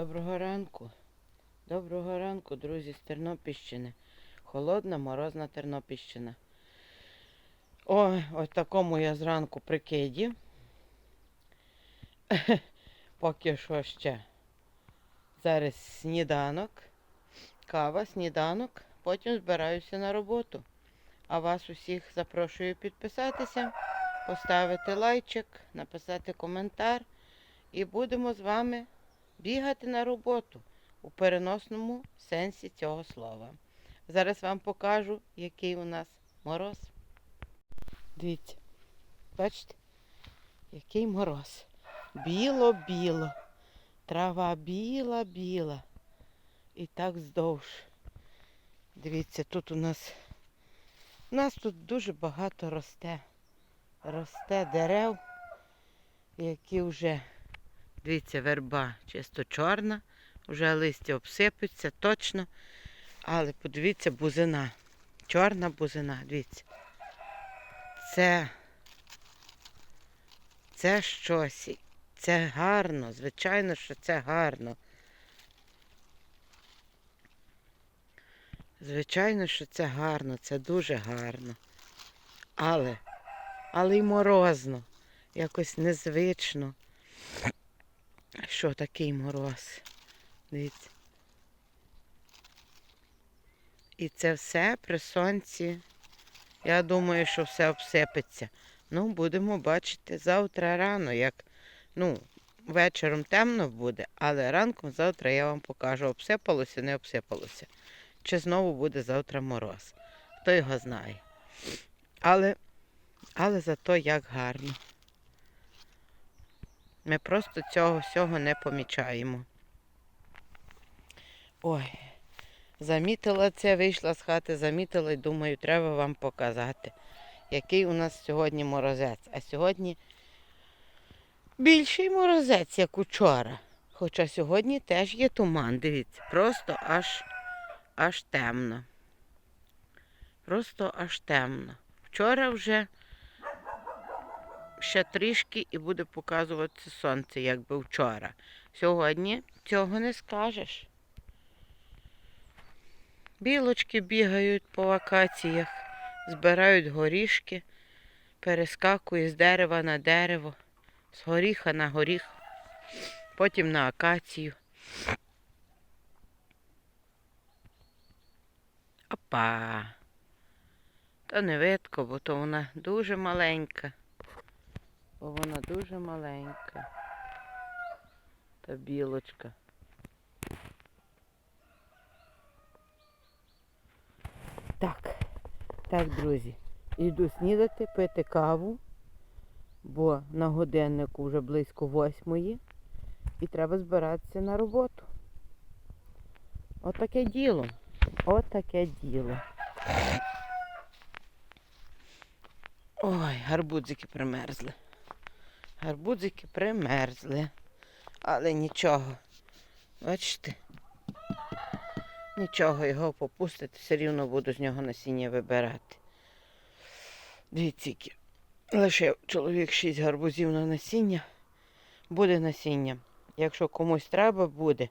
Доброго ранку. Доброго ранку, друзі, з Тернопільщини. Холодна, морозна Тернопільщина. Ой, ось такому я зранку прикиді. Поки що ще. Зараз сніданок, кава, сніданок. Потім збираюся на роботу. А вас усіх запрошую підписатися, поставити лайчик, написати коментар. І будемо з вами бігати на роботу у переносному сенсі цього слова. Зараз вам покажу, який у нас мороз. Дивіться, бачите, який мороз. Біло-біло. Трава біла-біла. І так вздовж. Дивіться, тут у нас. У нас тут дуже багато росте. Росте дерев, які вже Дивіться, верба чисто чорна, вже листя обсипуться, точно. Але подивіться, бузина. Чорна бузина, дивіться. Це, це щось. Це гарно, звичайно, що це гарно. Звичайно, що це гарно, це дуже гарно. Але, але й морозно, якось незвично. Що такий мороз? Дивіться. І це все при сонці. Я думаю, що все обсипеться. Ну, будемо бачити завтра рано, як ну, вечором темно буде, але ранком завтра я вам покажу, обсипалося, не обсипалося. Чи знову буде завтра мороз. Хто його знає. Але, але зато як гарно. Ми просто цього всього не помічаємо. Ой, замітила це, вийшла з хати, замітила і думаю, треба вам показати, який у нас сьогодні морозець. А сьогодні більший морозець, як учора. Хоча сьогодні теж є туман, дивіться, просто аж, аж темно. Просто аж темно. Вчора вже ще трішки і буде показувати сонце, як би вчора. Сьогодні цього не скажеш. Білочки бігають по вакаціях, збирають горішки, перескакують з дерева на дерево, з горіха на горіх, потім на акацію. Опа! Та не видко, бо то вона дуже маленька бо вона дуже маленька. Та білочка. Так, так, друзі. Йду снідати, пити каву, бо на годиннику вже близько восьмої і треба збиратися на роботу. Отаке діло. Отаке діло. Ой, гарбузики примерзли. Гарбузики примерзли. Але нічого. Бачите? Нічого його попустити, все рівно буду з нього насіння вибирати. Дивіться, лишив чоловік 6 гарбузів на насіння. Буде насіння. Якщо комусь треба буде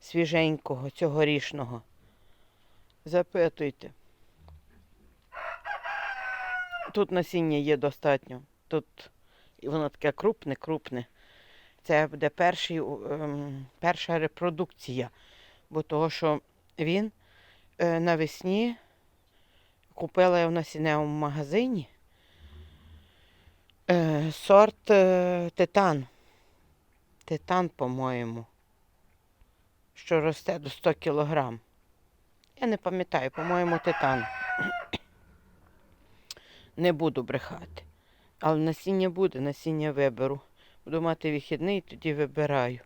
свіженького, цьогорічного, запитуйте. Тут насіння є достатньо. Тут і воно таке крупне, крупне. Це буде перший, ем, перша репродукція, бо того, що він е, навесні купила я в насінневому магазині е, сорт е, титан. Титан, по-моєму, що росте до 100 кілограм. Я не пам'ятаю, по-моєму, титан. Не буду брехати. Але насіння буде, насіння виберу. Буду мати вихідний, тоді вибираю.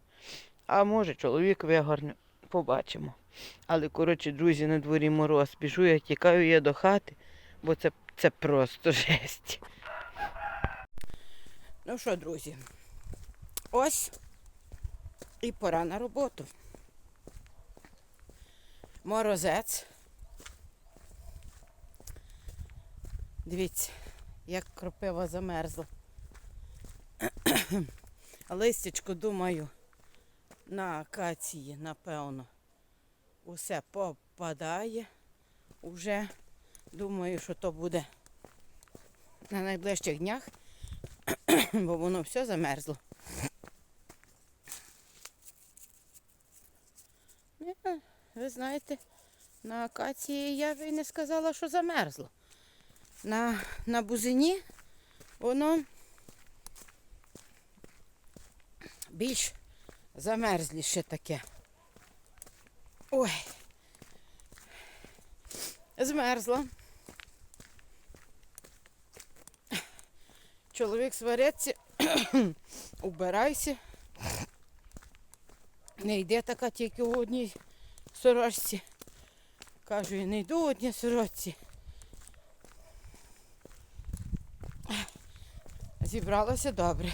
А може чоловік вигорне, побачимо. Але, коротше, друзі, на дворі мороз. Біжу, я тікаю я до хати, бо це, це просто жесть. Ну що, друзі, ось і пора на роботу. Морозець. Дивіться, як кропива замерзла. Листячко, думаю, на акації, напевно, усе попадає. Уже думаю, що то буде на найближчих днях, бо воно все замерзло. Ви знаєте, на акації я б і не сказала, що замерзло. На, на бузині воно більш замерзліше таке. Ой. Змерзла. Чоловік свариться, убирайся. Не йде така тільки у одній сорочці. Кажу, я не йду у одній сорочці. Зібралося добре.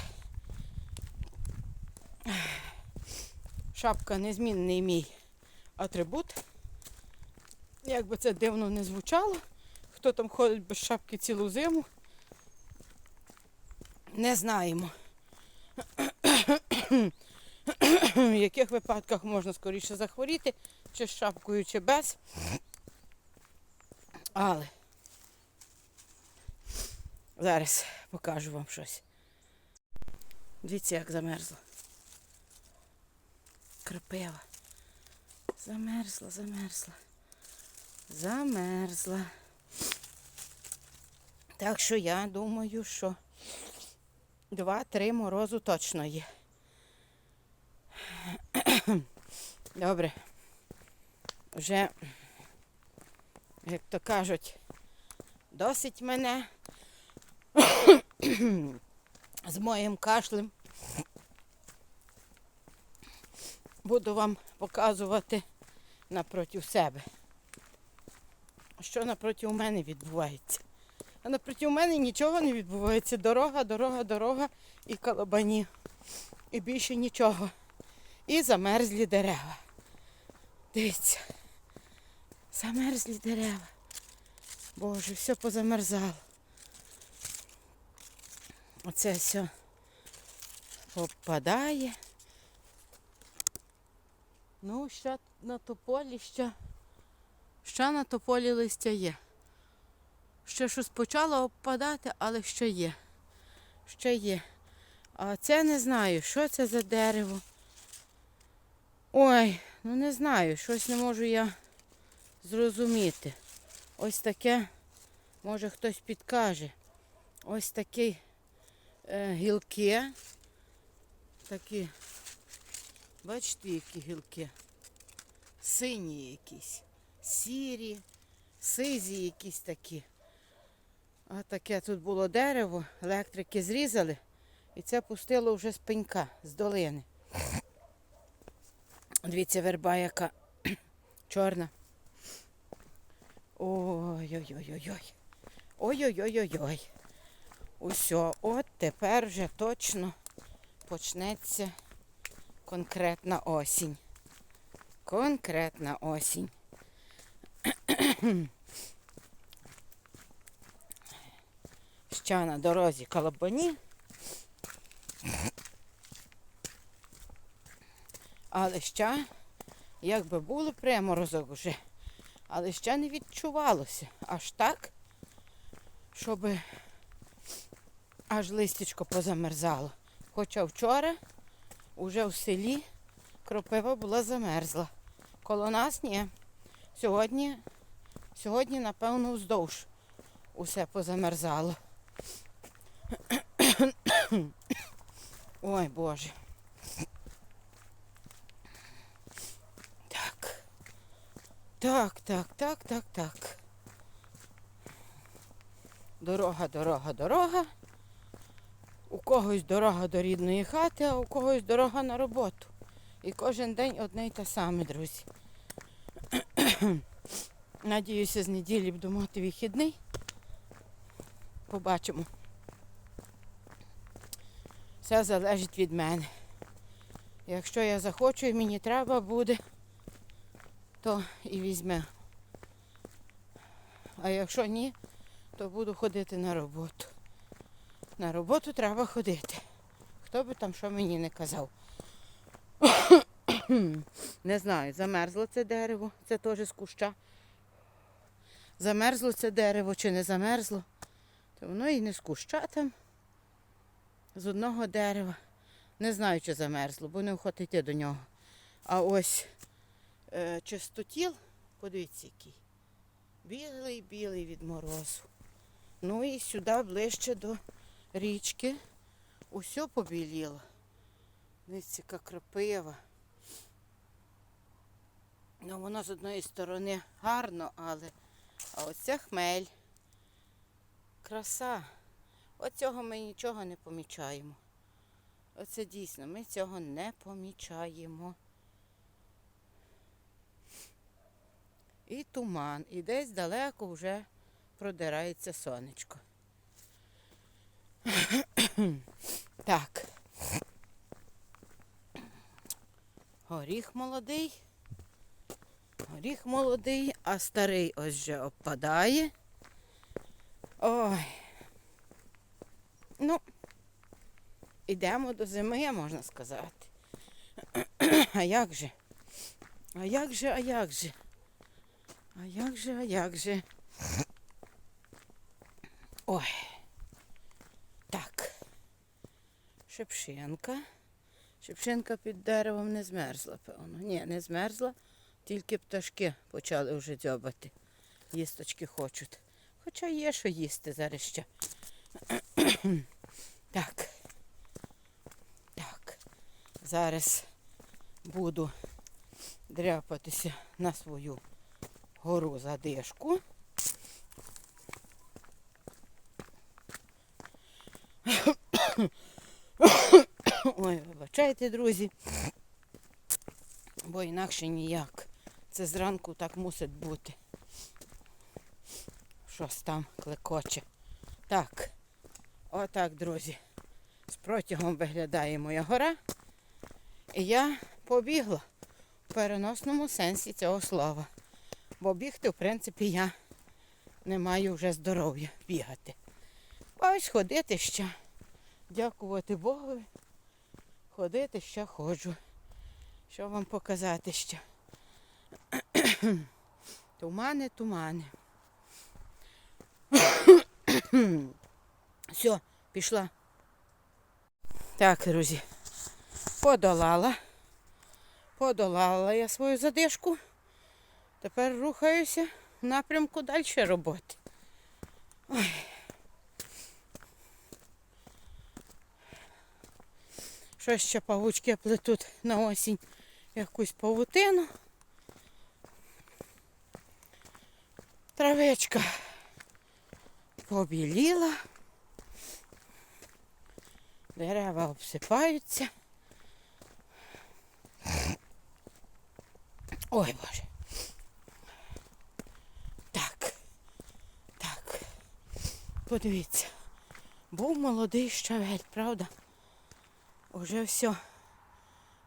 Шапка незмінний мій атрибут. Як би це дивно не звучало, хто там ходить без шапки цілу зиму, не знаємо. В яких випадках можна скоріше захворіти, чи з шапкою, чи без. Але зараз покажу вам щось. Дивіться, як замерзла. Крапива. Замерзла, замерзла. Замерзла. Так що я думаю, що два-три морозу точно є. Добре. Вже, як то кажуть, досить мене з моїм кашлем. Буду вам показувати напроти себе. Що напроти мене відбувається. А напроти мене нічого не відбувається. Дорога, дорога, дорога і калабані. І більше нічого. І замерзлі дерева. Дивіться. Замерзлі дерева. Боже, все позамерзало. Оце все попадає. Ну, ще на тополі, ще, ще на тополі листя є. Ще щось почало опадати, але ще є. Ще є. А це не знаю, що це за дерево. Ой, ну не знаю, щось не можу я зрозуміти. Ось таке, може хтось підкаже. Ось такі е, гілки. Такі, бачите, які гілки? Сині якісь, сірі, сизі якісь такі. А таке тут було дерево, електрики зрізали, і це пустило вже з пенька, з долини. Дивіться, верба яка чорна. Ой-ой-ой-ой-ой. Ой-ой-ой-ой-ой. Усьо, от тепер вже точно почнеться конкретна осінь. Конкретна осінь. Ще на дорозі колобані. Але ще, якби було приморозок вже, але ще не відчувалося аж так, щоб аж листячко позамерзало. Хоча вчора уже в селі кропива була замерзла. Коло нас ні. Сьогодні, сьогодні, напевно, вздовж усе позамерзало. Ой, Боже. Так. Так, так, так, так, так. Дорога, дорога, дорога. У когось дорога до рідної хати, а у когось дорога на роботу. І кожен день одне й те саме, друзі. Надіюся, з неділі буду мати вихідний. Побачимо. Все залежить від мене. Якщо я захочу і мені треба буде, то і візьме. А якщо ні, то буду ходити на роботу. На роботу треба ходити. Хто би там що мені не казав. Не знаю, замерзло це дерево, це теж з куща. Замерзло це дерево чи не замерзло, то воно і не з куща там, з одного дерева. Не знаю, чи замерзло, бо не охота йти до нього. А ось е, чистотіл, подивіться який. Білий, білий від морозу. Ну і сюди ближче до річки. Усе побіліло. Дивіться, яка крапива. Ну, воно з одної сторони гарно, але а оце хмель. Краса. Оцього ми нічого не помічаємо. Оце дійсно, ми цього не помічаємо. І туман, і десь далеко вже продирається сонечко. Так. Горіх молодий. Горіх молодий, а старий ось вже обпадає. Ой. Ну, ідемо до зими, можна сказати. А як же? А як же, а як же? А як же, а як же? Ой. Так. Шепшинка. Шепшинка під деревом не змерзла, певно. Ні, не змерзла, тільки пташки почали вже дзьобати. Їсточки хочуть. Хоча є що їсти зараз ще. Так. Так. Зараз буду дряпатися на свою гору задишку. Ой, вибачайте, друзі. Бо інакше ніяк. Це зранку так мусить бути. Щось там клекоче. Так, отак, друзі. З протягом виглядає моя гора. І я побігла в переносному сенсі цього слова. Бо бігти, в принципі, я не маю вже здоров'я бігати. Ось ходити ще. Дякувати Богу. Ходити ще ходжу. Що вам показати ще? Тумани, тумани. Все, пішла. Так, друзі, подолала. Подолала я свою задишку. Тепер рухаюся в напрямку далі роботи. Ой. Що ще павучки плетуть на осінь якусь павутину. Травичка побіліла. Дерева обсипаються. Ой Боже. Так. Так. Подивіться. Був молодий щавель, правда? Уже все.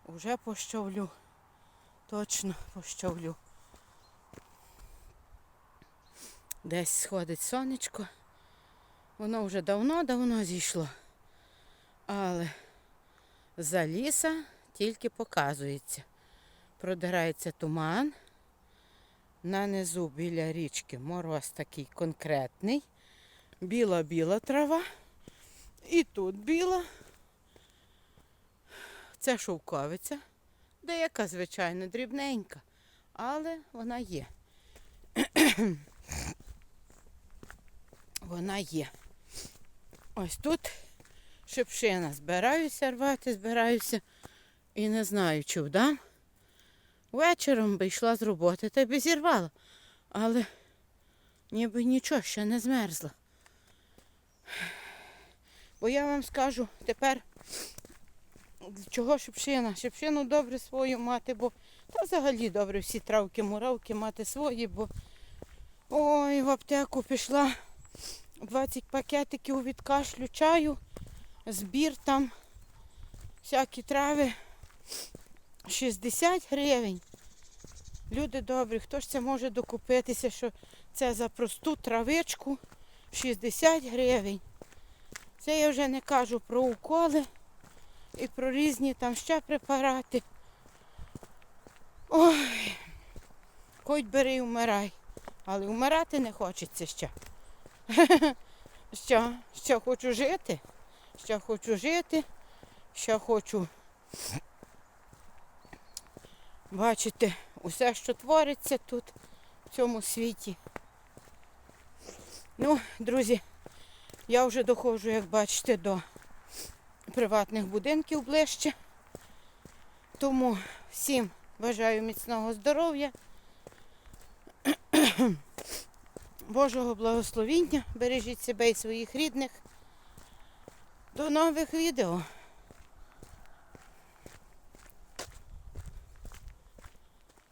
Уже пощавлю. Точно пощавлю. Десь сходить сонечко. Воно вже давно-давно зійшло. Але за ліса тільки показується. Продирається туман. На низу біля річки мороз такий конкретний. Біла-біла трава. І тут біла. Це шовковиця. Деяка, звичайно, дрібненька, але вона є. вона є. Ось тут шипшина. Збираюся рвати, збираюся і не знаю, чи вдам. Вечором би йшла з роботи та би зірвала. Але ніби нічого ще не змерзла. Бо я вам скажу тепер, чого шипшина? Шипшину добре свою мати, бо та взагалі добре всі травки, муравки мати свої, бо ой, в аптеку пішла 20 пакетиків від кашлю чаю, збір там, всякі трави. 60 гривень. Люди добрі, хто ж це може докупитися, що це за просту травичку 60 гривень. Це я вже не кажу про уколи і про різні там ще препарати. Ой, хоч бери і вмирай, але вмирати не хочеться ще. Що? Ще хочу жити, ще хочу жити, ще хочу бачити усе, що твориться тут, в цьому світі. Ну, друзі, я вже доходжу, як бачите, до приватних будинків ближче. Тому всім бажаю міцного здоров'я, Божого благословіння. Бережіть себе і своїх рідних. До нових відео.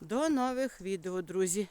До нових відео, друзі.